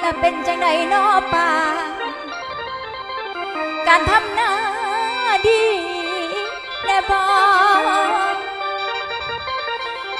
และเป็นจังไดนอป่า การทำหน้าดีแน่บอ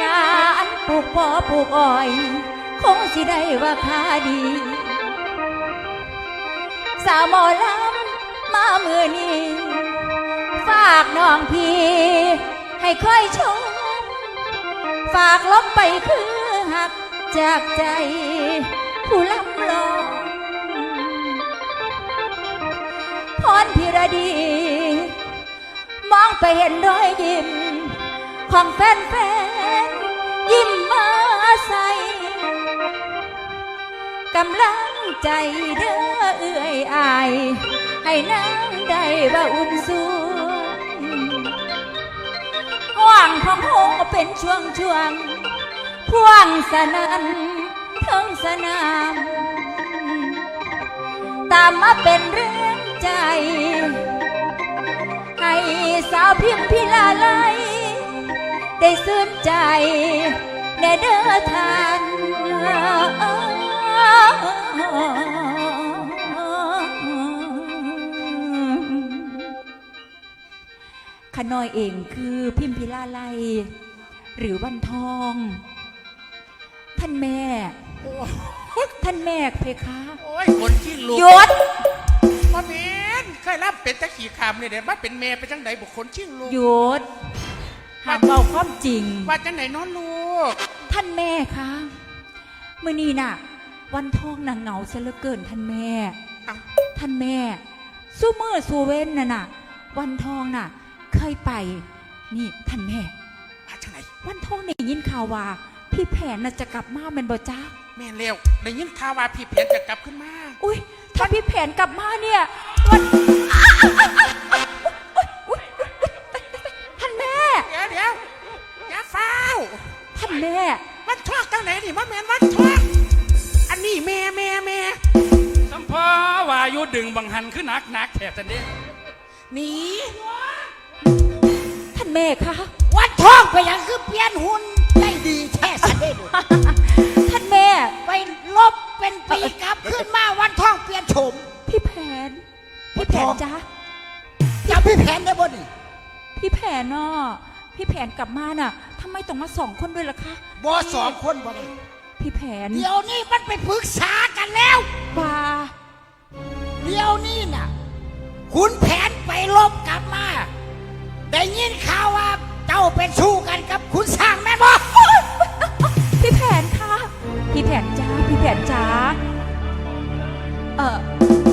การปลูกปอปลูกอ้อย คงสิได้ว่าค่าดี สาวหมอลำมามือนี้ฝากน้องพี่ให้ค่อยชม ฝากลบไปคือหักจากใจ ผู้ลำลองพรพิรดี มองไปเห็นรอยยิ้ม ของแฟนๆ ยิ้มมาใส่กำลังใจเด้อเอื่อยอาย ให้นางได้บ่าอุ่นสวงห่วงของหงเป็นช่วงช่วงพ่วงสนัน ทั้งสนาม ตามมาเป็นเรื่องใจ ให้สาวพิมพิลาไลได้ซื่นใจแน่เด้อทานขน้อยเองคือพิมพิลาไลหรือวันทอง ท่านแม่ ท่านแม่เพคะโอ้ยคนที่ลูกหยศมาเมนเคยรับเป็นตะขี่ขามนี่เด้มาเป็นเมย์ไปจังใดบุคคลชิงลูกหยศหากเบาความจริง ว่าจังไหนนอนลูก ท่านแม่คะมื่อนี้น่ะ วันทองนางเหงาเสียเหลือเกินท่านแม่ เอ้า ท่านแม่สู้มือสู้เว้นน่ะน่ะ วันทองน่ะ เคยไป นี่ท่านแม่ ว่าจังไหนวันทองได้ยินข่าวว่า พี่แผนน่ะจะกลับมาเป็นบ่จ้า แม่เร็วได้ยินข่าวว่าพี่เพียนจะกลับขึ้นมาอุ้ยถ้าพี่แผนกลับมาเนี่ยวันท่านแม่ เดี๋ยวเดี๋ยวอย่าเฝ้าวท่านแม่ วันทอกจังไหนนี่มาเมนวันทอกอันนี้แม่แม่แม่สัมพอว่าอยู่ดึงบังหันขึ้นนักนักแถบทันนี้หนีท่านแม่คะ วัดทองไปยังคือเปลี่ยนหุ่นได้ดีแท้สันเด้ดู ป็นปีกลับขึ้นมาวันทองเปลี่ยนโฉมพี่แผน พี่แผนจ้าจำพี่แผนได้บ่นี่พี่แผนน่ะพี่แผนกลับมาน่ะทำไมต้องมาสองคนด้วยล่ะคะบ่สองคนบ่นี่พี่แผน เดี๋ยวนี้มันไปปรึกษากันแล้วว่าเดี๋ยวนี้น่ะขุนแผนไปลบกลับมา ได้ยินข่าวว่าเจ้าเป็นสู้กันกับขุนสร้างแม่นบ่ พี่แผนจ้าเออ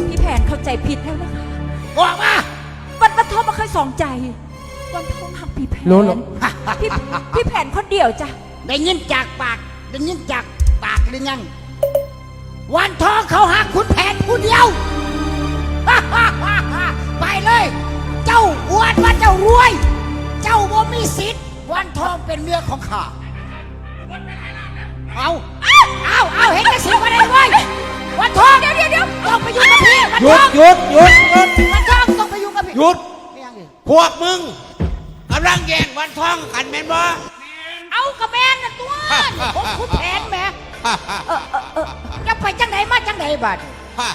พี่แผนเข้าใจผิดแล้วนะคะบอกมาวันวันทองมาเคยสองใจ วันทองหักพี่แผนรู้หรอ พี่พี่แผนคนเดียวจ้ะได้ยินจากปากได้ยินจากปากหรือยังวันทองเขาหักขุนแผนผู้เดียว ไปเลย เจ้าอวดว่าเจ้ารวย เจ้าบ่มีสิทธิ์วันทองเป็นเมียของข้าเอา เห็นกระสิบมาได้เว้ยวันทองเดี๋ยวเดี๋ยวเดี๋ยวต้องไปอยู่กับพี่วันหยุทดองหยุดหยุดหยุดวันทองต้องไปอยู่กับพี่หยุด ไม่ยังอีกพวกมึงกำลังแย่งวันทองกันแม่นบ่ เอากระแมนนะตัวนี่ผมขุนแผนแหม่จะไปจังไหนมาจังไหนบัดข้า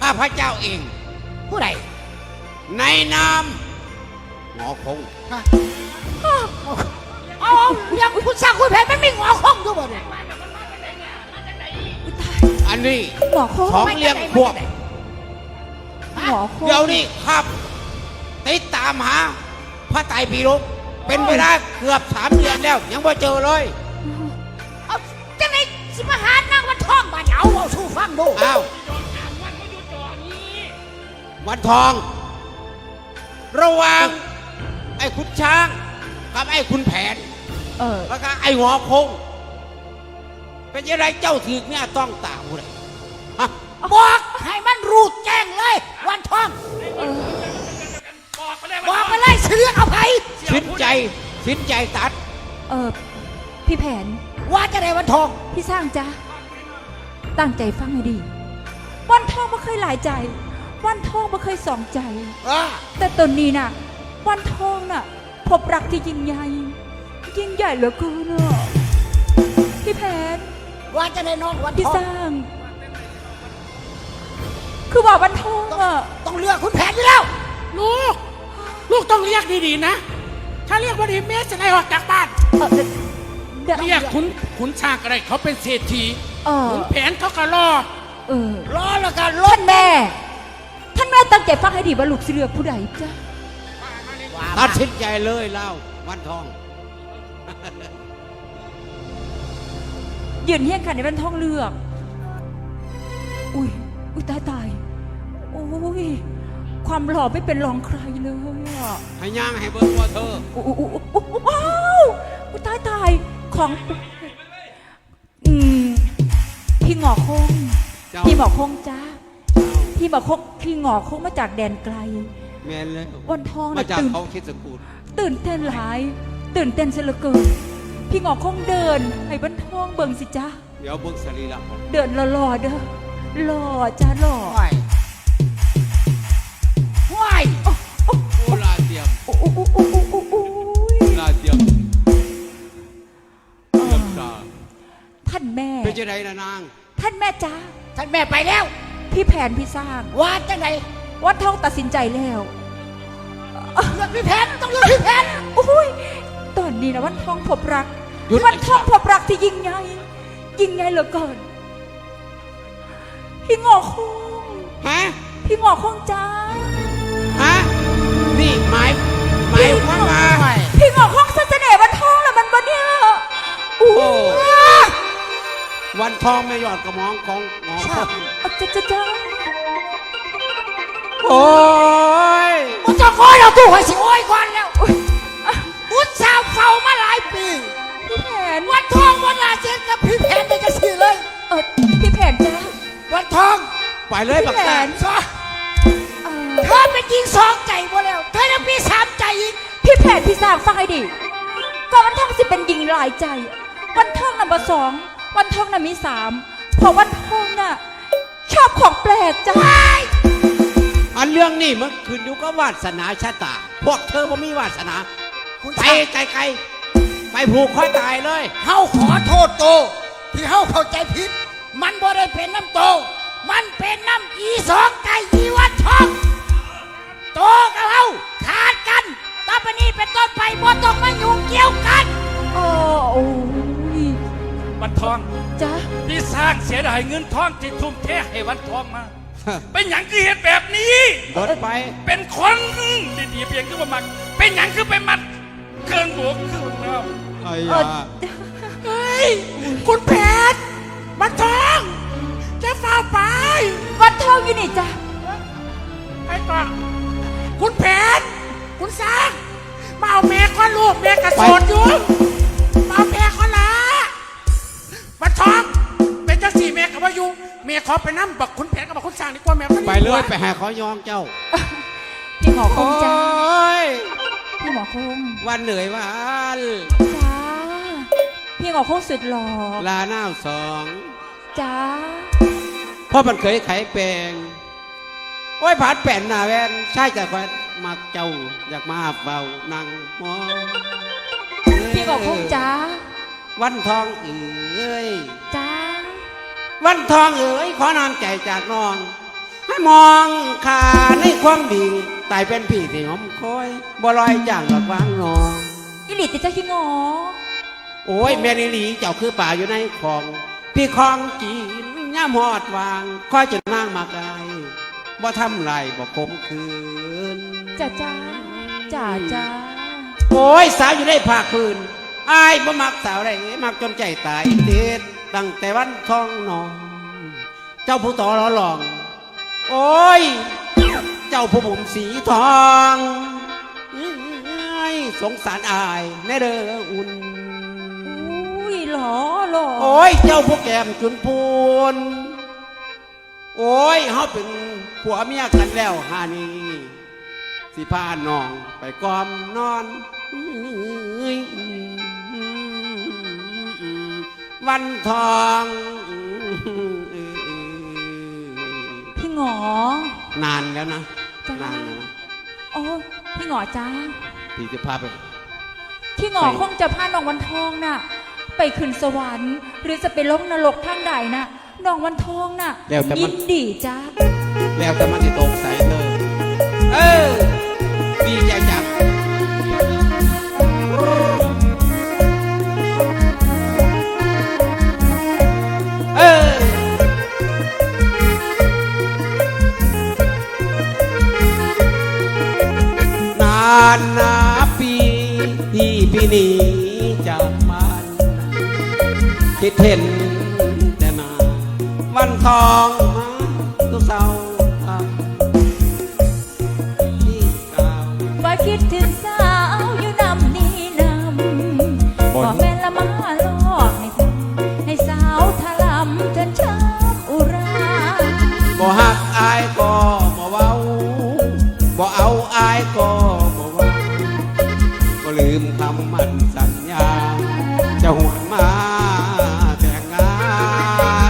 ข้าพระเจ้าเอง ผู้ใดในนามหมอคงเอาเลี้ยงคุณสร้างคุณแผนมันมีหัวคงอยู่บ่เนี่ย อันนี้หมอโคงของเลี้ยงพวกหมอโคงเดี๋ยวนี้ครับติดตามหาพระไตรปิฎกเป็นเวลาเกือบสามเดือนแล้ว ยังไม่เจอเลยเอาจังไหนสิมาหานางวันทองบัดเอาเอาสู้ฟังดูอ้าววันทอง ระหว่างไอ้คุณช้างกับไอ้คุณแผนเออแล้วก็ไอ้หงอคง เป็นยังไงเจ้าถือเนี่ยต้องตาหูเลยฮะบอกให้มันรู้แจ้งเลย วันทองบอกไปเลยบอกไปเลยสิเลือกเอาไผสินใจสินใจตัด เออพี่แผน ว่าจะได้วันทอง พี่สร้างจ้าตั้งใจฟังให้ดี วันทองไม่เคยหลายใจ วันทองไม่เคยสองใจอ่าแต่ตอนนี้น่ะ วันทองน่ะ พบรักที่ยิ่งใหญ่ ยิ่งใหญ่เหลือเกินอะพี่แผน ว่าจะได้น้องวันพี่ทองสร้าง คือว่าวันทองอะต้องเลือกคุณแผนอยู่แล้ว ลูก ลูกต้องเรียกดีๆนะ ถ้าเรียกว่าดีแม่จะไล่ออกจากบ้าน เออเดี๋ยวเรียกขุนขุนช้างอะไรเขาเป็นเศรษฐีเออขุนแผนเขาก็รอเออรอแล้วกันรท่าถนแม่ ท่านแม่ตั้งใจฟังให้ดีว่าลูกสิเลือกผู้ใดจ้ะ ตัดสินใจเลยเล่าวันทอง ยืนเฮี้ยงขันในวันทองเลือก อุ้ย อุ้ยตายตาย โอ้ย ความหล่อไม่เป็นรองใครเลยอะให้ย่างให้เบิ่งว่าเธอโอ้โอ้โอ้โอ้โอ้ว้าวอุ้ยตายตาย ของ อืม พี่หงอคงเจ้าพี่หมอคงจ้าพี่หมอคงพี่หงอคงมาจากแดนไกล แม่นเลยวันทองมาน่ะจากตื่นเขาคิดสกุลตื่นเต้นหลาย ตื่นเต้นเสียเหลือเกิน พี่หงอคงเดินให้บันทองเบิ่งสิจ้าเดี๋ยวเบิ่งสรีระก่อนเดินหล่อๆเด้อหล่อจ้าหล่อห้วยห้วยโอ้ลาเตรียมโอ้โอ้โอ้โอ้โอ้โอ้โอ้ยลาเตรียมเตรียมตาท่านแม่ เป็นจังไดนะนาง ท่านแม่จ้าท่านแม่ไปแล้ว พี่แผนพี่สร้างว่าจังไหนวัดทองตัดสินใจแล้วเลือกพี่แผนต้องเลือกพี่แผนโอ้ยตอนนี้นะวันทองพบรัก หยุดวันทองพบรักที่ยิ่งใหญ่ยิ่งใหญ่เหลือเกินพี่หงอคงฮะพี่หงอคงจ้าฮะนี่หมายหมายความว่าพี่หงอคงเสเสน่ห์วันทองแล้วมันบะเนี่ยโอ้โอ้วันทองไม่หยอดกระหมองของหมอจ้าจ้าจ้าจ้าโอ้ยมึงจะโอยเราตู้หอยสิโอยก่อนแล้วอุตสาวเฝ้ามาหลายปีพี่แผ น วันทองวันลาเจนกับพี่แผนได้จะสิเลย เออพี่แผนจ้าวันทองไปเลยบักพี่แผตานสอเออเธอเป็นยิงสองใจหมดแล้ว เธอยังมีสามใจอีก พี่แผนพี่สร้างฟังให้ดีก็วันทองสิเป็นหญิงหลายใจ วันทองนำมาสองวันทองน่ะมีสามเพราะวันทองน่ะชอบของแปลกจ้าอันเรื่องนี้มันขึ้นอยู่กับวาสนาชะตา พวกเธอบ่มีวาสนาคุณไปชายไกลๆ ไปผูกคอตายเลย เฮาขอโทษโต ที่เฮาเข้าใจผิด มันบ่ได้เป็นน้ำโต มันเป็นน้ำอีสองไก่อีวันทอง โตกับเฮาขาดกันต่อไปนี้เป็นต้นไปบ่ต้องมายุ่งเกี่ยวกัน โอ้โอ้ยวันทองจ้าพี่สร้างเสียดายเงินทองที่ทุ่มเทให้วันทองมา เป็นอย่างที่เห็นแบบนี้รถไป เป็นคนดีๆเพียงคือว่ามันเป็นอย่างคือไปมัดเครื่องบวกเครื่องน้ำ ไอ้เออเฮ้ย คุณแผนมันทองจะฝ่าไปวันทองอยู่นี่จ้าไอ้ต่อคุณแผนคุณสร้างมาเอาแม่ก้อนลูกแม่กระโสนอยู่มาเอาแม่ก้อนละมันทองเป็นเจ้าสี่แม่กับว่าอยู่แม่ขอไปนั่บักคุณแผนกับบักคุณสร้างดีกว่าแม่ก็ดีกไปว่า เลยไปหาขอยองเจ้าพี่หมอคโอ้งจ้ายย พี่หมอคงวันเหนื่อยวันจ้าพี่หมอคงสุดหล่อลาหน้าสองจ้าเพราะมันเคยไขแปลงโอ้ยผาดแป่นหน้าแวนใช่จากว่ามักเจ้าอยากมาเฝ้านั่งมองพี่หมอคงจ้าวันทองเอ๋ยจ้าวันทองเอ๋ยขอนำใจจากน้อง ให้มองขาในความดี ตายเป็นพี่ที่หอมคอยบ่ลอยอย่างหลักวางนองอิลิติจ้าพี่หมอโอ้ยแม่นิลีเจ้าคือป่าอยู่ในคลอง พี่คลองจีนย่ามหอดวางคอยจนนางมาไกลบ่ทำไรบ่คมคืนจ้าจ้าจ้าจ้าโอ้ยสาวอยู่ในภาคพื้นอายบ่มักสาวไรมักจนใจตายเด็ดตั้งแต่วันทองนอง เจ้าผู้ต่อรอหลอง โอ้ย เจ้าผู้ผมสีทองอื้อสงสารอายแน่เด้ออุ่นอุ้ยหล่อหล่อโอ้ยเจ้าผู้แก้มจุนพูนโอ้ยเฮาเป็นผัวเมียกันแล้วฮานี่สิพาน้องไปกอมนอนอื้อวันทองพี่หงอนานแล้วนะ จ้า นานแล้วนะโอ้พี่หงอจ้าพี่จะพาไปพี่หงอไป คงจะพาน้องวันทองน่ะ ไปขึ้นสวรรค์ หรือจะไปลงนรกทางใดน่ะน้องวันทองน่ะแล้วแต่มัน ยินดีจ้า แล้วแต่มันจะตกใส่เธอเออดีใจจังานนาปีที่พี่หนีจากบ้าน คิดเห็นแต่มา วันทองมาทุกเสาร์อาที่เก่าว่าคิดถึงสาวอยู่นำนี่นำบอกแม่นละมาลอกให้ทำให้สาวทะลำจนช้ำอุราบ่หักอายก็บ่เว้าบ่เอาอายก็บ่เว้าก็ ลืมคำมั่นสัญญา จะหวนมาแต่งงา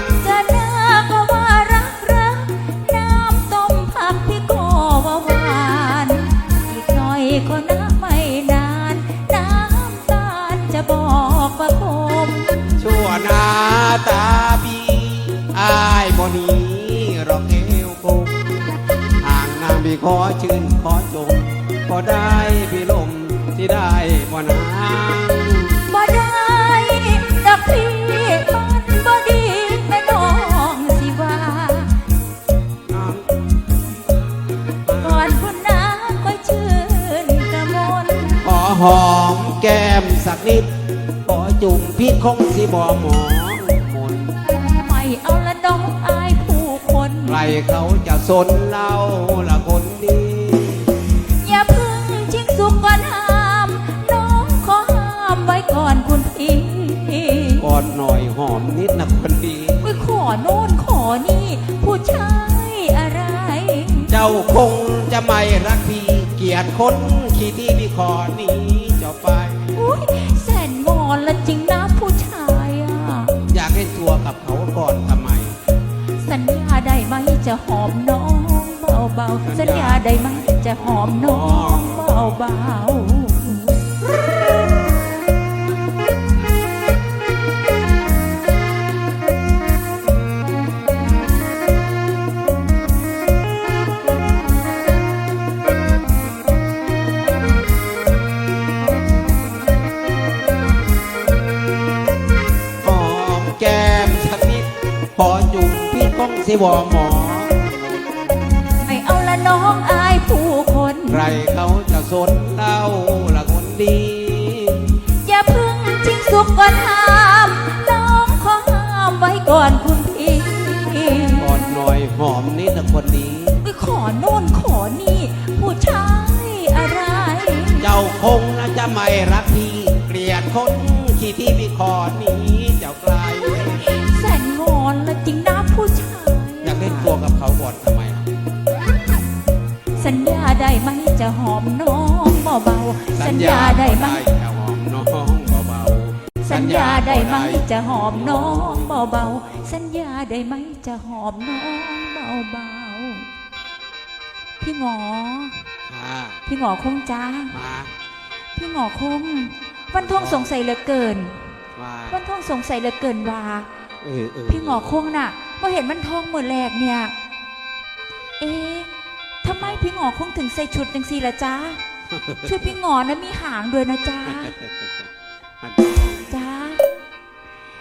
น จะน่าก็ว่ารักรัก น้ำต้มผักพี่ก็ว่าหวาน อีกหน่อยก็นักไม่นาน น้ำตาลจะบอกว่าคมชั่วหน้าตาพี่อายบ่หนีหรอกเอวกงห่างน้ำพี่ขอชื่นขอจงก็ได้พี่ บ่ได้บ่นางบ่ได้ดอกพี่มันบ่ดีแม่น้องสิว่าก่อนคุณน้าก็ชื่นกระมนขอหอมแก้มสักนิด ขอจุ่มพี่คงสิบ่หมองมนไม่เอาละน้องอายผู้คน ใครเขาจะสนเราละคน โน่นขอนี่ ผู้ชายอะไร เจ้าคงจะไม่รักพี่เกลียดคนขี้ที่พี่ขอหนี้เจ้าไป อุ้ยแสนงอนละจริงนะผู้ชายอะ อยากให้ตัวกับเขาก่อนทำไม สัญญาได้ไหมจะหอมน้องเบาๆสัญญาได้ไหมจะหอมน้องเบาๆ ดขอจุ่มพี่คงสิบ่หมองไม่เอาละน้องอายผู้คน ใครเขาจะสนเราละคนดี อย่าเพึ่งชิงสุกก่อนห้าม น้องขอห้ามไว้ก่อนคุณพี่กอดหน่อยหอมนิดนะคนนี้ไปขอโน่นขอนี่ ผู้ชายอะไร เจ้าคงน่าจะไม่รักพี่ เกลียดคนขี้ที่พี่ขอหนี้เจ้าไกล สัญญาได้ไหมจะหอมน้องเบาๆสัญญาได้ไหมจะหอมน้องเบาๆสัญญาได้ไหมจะหอมน้องเบาๆสัญญาได้ไหมจะหอมน้องเบาๆพี่หงอค่ะพี่หงอคงจ้ามาพี่หงอคง วันทองสงสัยเหลือเกินมาวันทองสงสัยเหลือเกินว่าเออเออพี่หงอคงน่ะพอเห็นมันทองมือแรกเนี่ยเอ๊ะทำไม พี่หงอคงถึงใส่ชุดจังสีละจ้าชุดพี่หงอนะมีหางด้วยนะจ้ามันจ้า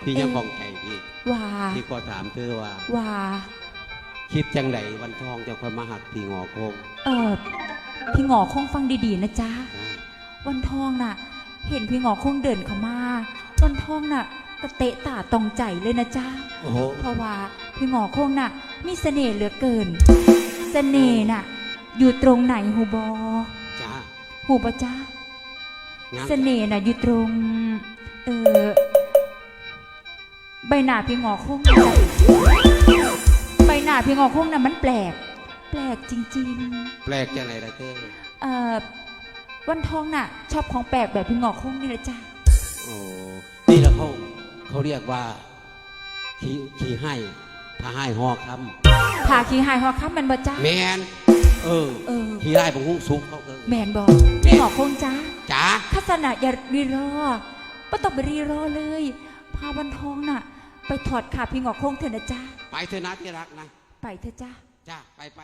พี่ยังคงใจพี่ว่าพี่ก็ถามเธอว่าว่าคิดจังไดวันทองจะค่อยมาหักพี่งอคง เออพี่หงอคงฟังดีๆนะจ้าวันทองน่ะ เห็นพี่หงอคงเดินเข้ามาวันทองน่ะกระเตะตาตองใจเลยนะจ้าโอ้โหเพราะว่าพี่หงอคงน่ะ มีเสน่ห์เหลือเกิน เสน่ห์น่ะ อยู่ตรงไหนหูบอจ้าหูบอจ้างั้นเสน่ห์น่ะอยู่ตรง เออใบหน้าพี่หงอคงน่ะใบหน้าพี่หงอคงน่ะมันแปลก แปลกจริง ๆ แปลกจังไรล่ะเธอเอ่อวันทองน่ะ ชอบของแปลกแบบพี่งอกคงนี่แหละจ้าโอ้นี่แหละเขาเขาเรียกว่าขี้ขี้ให้ถ้าให้หอคผ่าขี้หายหอคับแมนบอจ้าำแมน เออเออขี้ไล่บงหุ้งสุกเขาก็แมนบอพี่งอกคงจ้าจ้าคัสนะอย่ารีรอไม่ต้องไปรีรอเลย พาวันทองน่ะ ไปถอดขาพี่งอกคงเถอะนะจ้าไปเถอะนะที่รักนะ ไปเถอะจ้าจ้าไปไป